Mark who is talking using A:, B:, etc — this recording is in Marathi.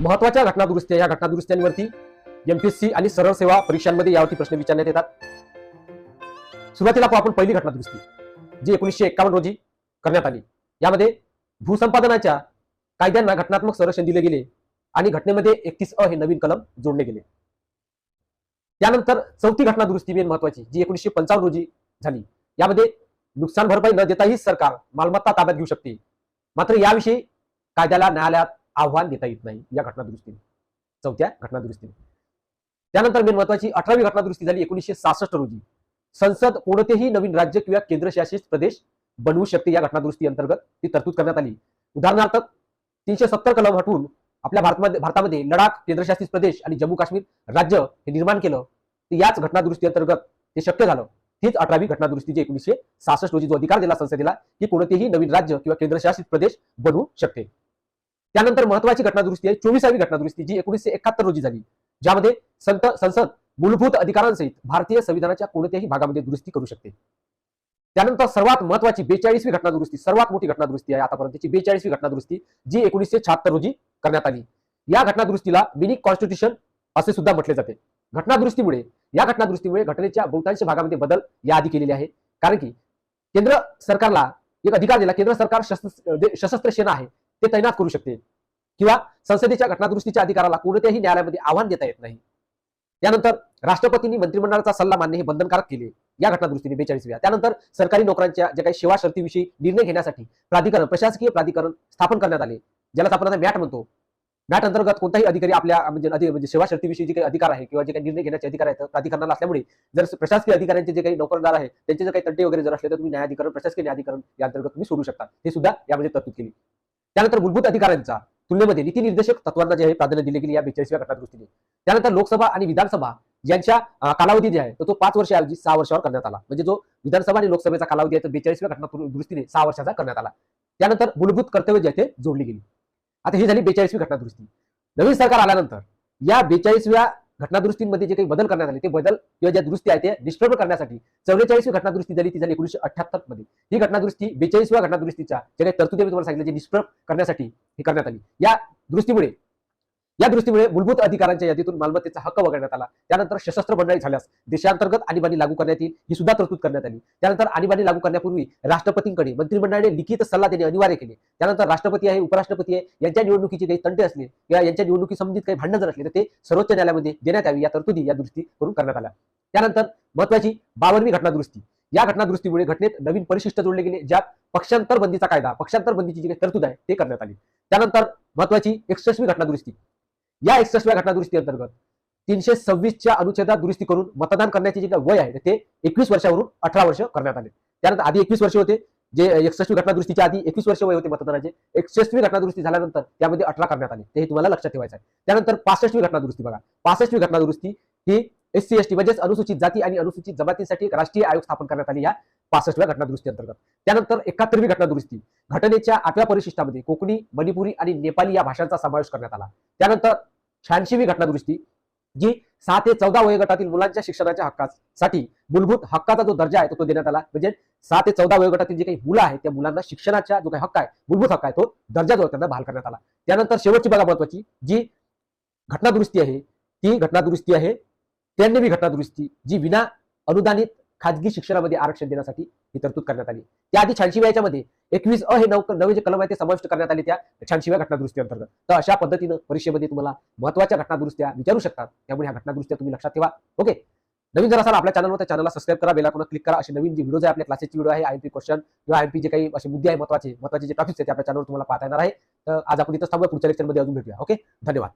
A: महत्त्वाच्या घटना दुरुस्त्या या घटना दुरुस्त्यांवरती एमपीएससी आणि सरळ सेवा परीक्षांमध्ये यावरती प्रश्न विचारण्यात येतात. सुरुवातीला आपण पहिली घटना दुरुस्ती जी एकोणीसशे एक्कावन्न रोजी करण्यात आली. यामध्ये भूसंपादनाच्या कायद्यांना घटनात्मक संरक्षण दिले गेले आणि घटनेमध्ये एकतीस अ हे नवीन कलम जोडले गेले. त्यानंतर चौथी घटना दुरुस्ती मेन महत्वाची जी एकोणीसशे पंचावन्न रोजी झाली. यामध्ये नुकसान भरपाई न देताही सरकार मालमत्ता ताब्यात घेऊ शकते. मात्र याविषयी कायद्याला न्यायालयात आव्हान देता येत नाही या घटना दुरुस्तीने चौथ्या घटना दुरुस्तीने त्यानंतर मेन महत्वाची अठरावी घटना दुरुस्ती झाली एकोणीसशे सहासष्ट रोजी. संसद कोणतेही नवीन राज्य किंवा केंद्रशासित प्रदेश बनवू शकते या घटना दुरुस्ती अंतर्गत ती तरतूद करण्यात आली. उदाहरणार्थ तीनशे सत्तर कलम हटवून आपल्या भारतामध्ये भारतामध्ये लडाख केंद्रशासित प्रदेश आणि जम्मू काश्मीर राज्य हे निर्माण केलं तर याच घटना दुरुस्ती अंतर्गत ते शक्य झालं. हीच अठरावी घटना दुरुस्ती जी एकोणीसशे सहासष्ट रोजी जो अधिकार दिला संसदेला की कोणतेही नवीन राज्य किंवा केंद्रशासित प्रदेश बनवू शकते. त्यानंतर महत्वाची घटना दुरुस्ती आहे चोवीसावी घटना दुरुस्ती जी एकोणीसशे एकाहत्तर रोजी झाली. ज्यामध्ये संत संसद मूलभूत अधिकारांसहित भारतीय संविधानाच्या कोणत्याही भागामध्ये दुरुस्ती करू शकते. त्यानंतर सर्वात महत्वाची बेचाळीसवी घटना दुरुस्ती सर्वात मोठी घटना दुरुस्ती आहे आतापर्यंतची बेचाळीसवी घटना दुरुस्ती जी एकोणीसशे शहात्तर रोजी करण्यात आली. या घटना दुरुस्तीला मिनी कॉन्स्टिट्यूशन असे सुद्धा म्हटले जाते. घटना दुरुस्तीमुळे या घटनादुरुस्तीमुळे घटनेच्या बहुतांश भागामध्ये बदल याआधी केलेले आहे कारण की केंद्र सरकारला एक अधिकार दिला केंद्र सरकार सशस्त्र सेना आहे. ते तैनात करू शकते किंवा संसदेच्या घटनादुरुस्तीच्या अधिकाराला कोणत्याही न्यायालयामध्ये आव्हान देता येत नाही. त्यानंतर राष्ट्रपतींनी मंत्रिमंडळाचा सल्ला मानणे हे बंधनकारक केले. या घटना बेचाळीस वेळा त्यानंतर सरकारी नोकऱ्यांच्या ज्या काही सेवा शर्तीविषयी निर्णय घेण्यासाठी प्राधिकरण प्रशासकीय प्राधिकरण स्थापन करण्यात आले. ज्याला आपण आता मॅट म्हणतो. मॅट अंतर्गत कोणताही अधिकारी आपल्या म्हणजे म्हणजे सेवा शर्तीविषयी जे काही अधिकार आहे किंवा जे काही निर्णय घेण्याचे अधिकार आहेत प्राधिकरणाला असल्यामुळे जर प्रशासकीय अधिकाऱ्यांचे जे काही नोकरदार आहे त्यांचे जर काही तंटे वगैरे जर असले तर तुम्ही न्यायाधिकरण प्रशासकीय न्यायाधिकरण या अंतर्गत तुम्ही सोडू शकता. हे सुद्धा यामध्ये तरतूद केली. त्यानंतर मूलभूत अधिकारांचा तुलनेमध्ये नीती निर्देशक तत्वांना जे आहे प्राधान्य दिले गेले या बेचाळीसव्या घटनादृष्टीने त्यानंतर लोकसभा आणि विधानसभा यांच्या कालावधी जे आहे तो तो पाच वर्षाऐवजी सहा वर्षावर करण्यात आला. म्हणजे जो विधानसभा आणि लोकसभेचा कालावधी आहे तो बेचाळीसव्या घटना दृष्टीने सहा वर्षाचा करण्यात आला. त्यानंतर मूलभूत कर्तव्य जे आहे ते जोडली गेली. आता ही झाली बेचाळीसवी घटनादृष्टी नवीन सरकार आल्यानंतर या बेचाळीसव्या घटनादुरुस्तींमध्ये जे काही बदल करण्यात आले ते बदल किंवा ज्या दुरुस्ती आहे ते डिस्टर्ब करण्यासाठी चौवेचाळीसवी घटना दुरुस्ती झाली ती झाली एकोणीशे अठ्याहत्तरमध्ये ही घटनादुरुस्ती बेचाळीसव्या घटनादुरुस्तीच्या ज्या काही तरतुदी मी तुम्हाला सांगितलं जे डिस्टर्ब करण्यासाठी हे करण्यात आली. या दुरुस्तीमुळे या दृष्टीमुळे मूलभूत अधिकारांच्या यादीतून मालमत्तेचा हक्क वगळण्यात आला. त्यानंतर सशस्त्र मंडळी झाल्यास देशांतर्गत आणीबाणी लागू करण्यात येईल ही सुद्धा तरतूद करण्यात आली. त्यानंतर आणीबाणी लागू करण्यापूर्वी राष्ट्रपतींकडे मंत्रिमंडळाने लिखित सल्ला देणे अनिवार्य केले. त्यानंतर राष्ट्रपती आहे उपराष्ट्रपती आहे यांच्या निवडणुकीचे काही तंटे असले किंवा यांच्या निवडणुकी संबंधित काही भांडण जर असले तर ते सर्वोच्च न्यायालयामध्ये देण्यात यावी या तरतुदी या दृष्टी करून करण्यात आल्या. त्यानंतर महत्वाची बावनवी घटना दुरुस्ती या घटनादृष्टीमुळे घटनेत नवीन परिशिष्ट जोडले गेले ज्यात पक्षांतर बंदीचा कायदा पक्षांतर बंदीची जी काही तरतूद आहे ते करण्यात आली. त्यानंतर महत्वाची एकसष्टवी घटना दुरुस्ती या एकसष्टव्या घटना दुरुस्ती अंतर्गत तीनशे सव्वीसच्या अनुच्छेदात दुरुस्ती करून मतदान करण्याचे जे वय आहे ते एकवीस वर्षावरून अठरा वर्ष करण्यात आले. त्यानंतर आधी एकवीस वर्ष होते जे एकसष्टवी घटना दुरुस्तीच्या आधी एकवीस वर्ष वय होते मतदानाचे. एकसष्टवी घटना दुरुस्ती झाल्यानंतर त्यामध्ये अठरा करण्यात आले. ते तुम्हाला लक्षात ठेवायचं आहे. त्यानंतर पासष्टवी घटना दुरुस्ती बघा. पासष्टवी घटना दुरुस्ती ही एस सी एस टी म्हणजेच अनुसूचित जाती आणि अनुसूचित जमातींसाठी राष्ट्रीय आयोग स्थापन करण्यात आली या पासष्टव्या घटना दुरुस्ती अंतर्गत. त्यानंतर एकाहत्तरवी घटना दुरुस्ती घटनेच्या आठव्या परिशिष्टामध्ये कोकणी मणिपुरी आणि नेपाली या भाषांचा समावेश करण्यात आला. त्यानंतर शहाऐंशीवी घटना दुरुस्ती जी सहा ते चौदा वयोगटातील मुलांच्या शिक्षणाच्या हक्कासाठी मूलभूत हक्काचा जो दर्जा आहे तो तो देण्यात आला. म्हणजे सहा ते चौदा वयोगटातील जे काही मुलं आहेत त्या मुलांना शिक्षणाचा जो काही हक्क आहे मूलभूत हक्क आहे तो दर्जा जो त्यांना बहाल करण्यात आला. त्यानंतर शेवटची बघा महत्वाची जी घटना दुरुस्ती आहे ती घटना दुरुस्ती आहे त्र्याण्णवी घटना दुरुस्ती जी विना अनुदानित खाजगी शिक्षणामध्ये आरक्षण देण्यासाठी ही तरतूद करण्यात आली. त्याआधी शहाऐंशी याच्यामध्ये एकवीस अ हे नव नवे जे कलम आहे ते समाविष्ट करण्यात आले त्या शहाऐंशीव्या घटना दुरुस्ती अंतर्गत. तर अशा पद्धतीनं परीक्षेमध्ये तुम्हाला महत्त्वाच्या घटना दुरुस्त्या विचारू शकतात त्यामुळे ह्या घटना दुरुस्त्या तुम्ही लक्षात ठेवा. ओके? नवीन जर असाल आपल्या चॅनलवर त्या चॅनलला सबस्क्राईब करा बेला क्लिक करा. असे नवीन जे व्हिडिओ आहे आपल्या क्लासेसची व्हिडिओ आहे आयएमपी क्वेश्चन किंवा आयएमपी जे काही असे मुद्दे आहे महत्त्वाचे महत्त्वाचे जे टॉपिक्स आहेत ते आपल्या चॅनलवर तुम्हाला पाहता येणार आहे. तर आज आपण इथं थांबूया. पुढच्या लेक्चरमध्ये अजून भेटूया. ओके? धन्यवाद.